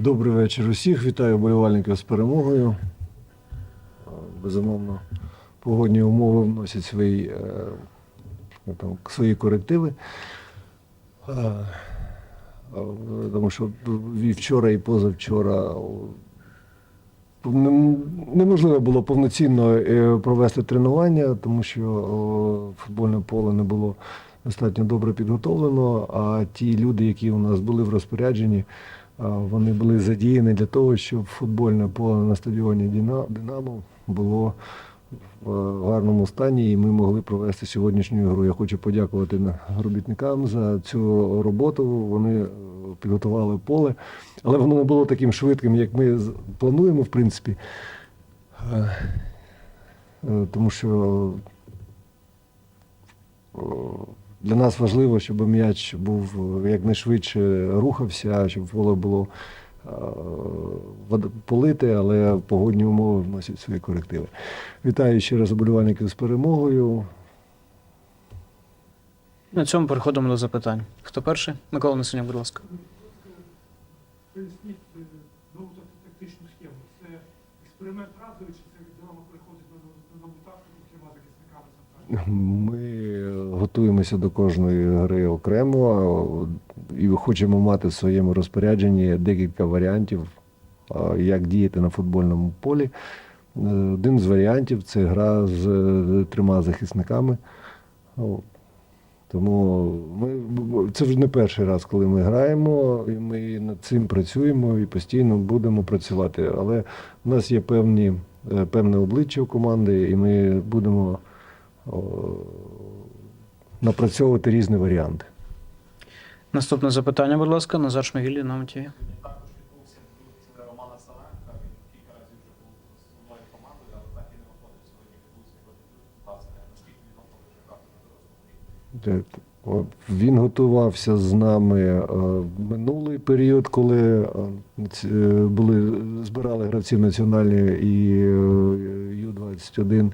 Добрий вечір усіх. Вітаю вболівальників з перемогою. Безумовно, погодні умови вносять свої, е, ну, там, свої корективи. Тому що і вчора, і позавчора неможливо було повноцінно е, провести тренування, тому що футбольне поле не було достатньо добре підготовлено. А ті люди, які у нас були в розпорядженні, вони були задіяні для того, щоб футбольне поле на стадіоні Динамо було в е, гарному стані, і ми могли провести сьогоднішню гру. Я хочу подякувати робітникам за цю роботу. Вони е, підготували поле, але воно не було таким швидким, як ми плануємо, в принципі. Е, Тому що для нас важливо, щоб м'яч був е, якнайшвидше рухався, щоб поле було е, полите, але погодні умови вносять свої корективи. Вітаю ще раз оболівальників з перемогою. На цьому переходимо до запитань. Хто перший? Микола Несеняк, будь ласка. Поясніть е, нову тактичну схему. Це експеримент разовий, чи це від Динамо переходить на нову- тактику захисниками центральними? Ми готуємося до кожної гри окремо і хочемо мати в своєму розпорядженні декілька варіантів, як діяти на футбольному полі. Е, Один з варіантів це гра з е, трьома захисниками. Тому ми, це вже не перший раз, коли ми граємо, і ми над цим працюємо і постійно будемо працювати. Але в нас є певні, е, певне обличчя у команди, і ми будемо напрацьовувати різні варіанти. Наступне запитання, будь ласка, Назар Шмигілі на Саленка. Він готувався з нами е, в минулий період, коли е, е, були, збирали гравців національної і е, Ю-21.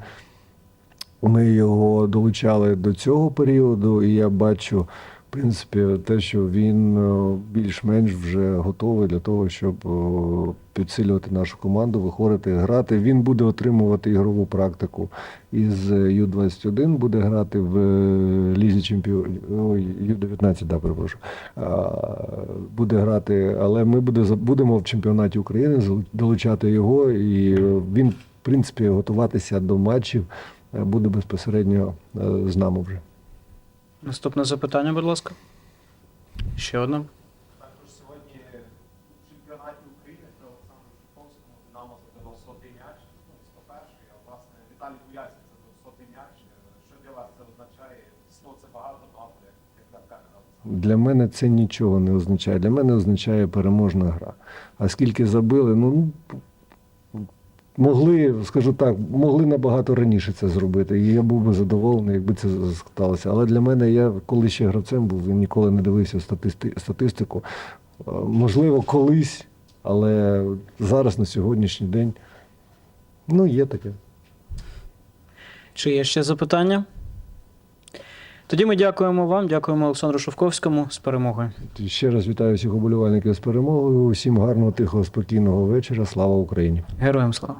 Ми його долучали до цього періоду, і я бачу, в принципі, те, що він е, більш-менш вже готовий для того, щоб е, підсилювати нашу команду, виходити, грати. Він буде отримувати ігрову практику із Ю-21, буде грати в е, Лізі Чемпіонів, ой, Ю-19, да, перепрошую. Буде грати, але ми буде, будемо в чемпіонаті України долучати його, і він, в принципі, готуватися до матчів буде безпосередньо е, з нами вже. Наступне запитання, будь ласка. Ще одне. Також сьогодні у чемпіонаті України при Олександру Шуковському Динамо забило сотий м'яч, ну, 101-й, а власне Віталій Буясін забив сотий м'яч. Що для вас це означає? 100 це багато, багато, як, так каже Для мене це нічого не означає. Для мене означає переможна гра. А скільки забили, ну могли, скажу так, могли набагато раніше це зробити. І я був би задоволений, якби це сталося. Але для мене я коли ще гравцем був Він ніколи не дивився статисти- статистику. Е, Можливо, колись, але зараз на сьогоднішній день ну, є таке. Чи є ще запитання? Тоді ми дякуємо вам, дякуємо Олександру Шовковському з перемогою. Ще раз вітаю всіх уболівальників з перемогою. Усім гарного, тихого, спокійного вечора. Слава Україні! Героям слава!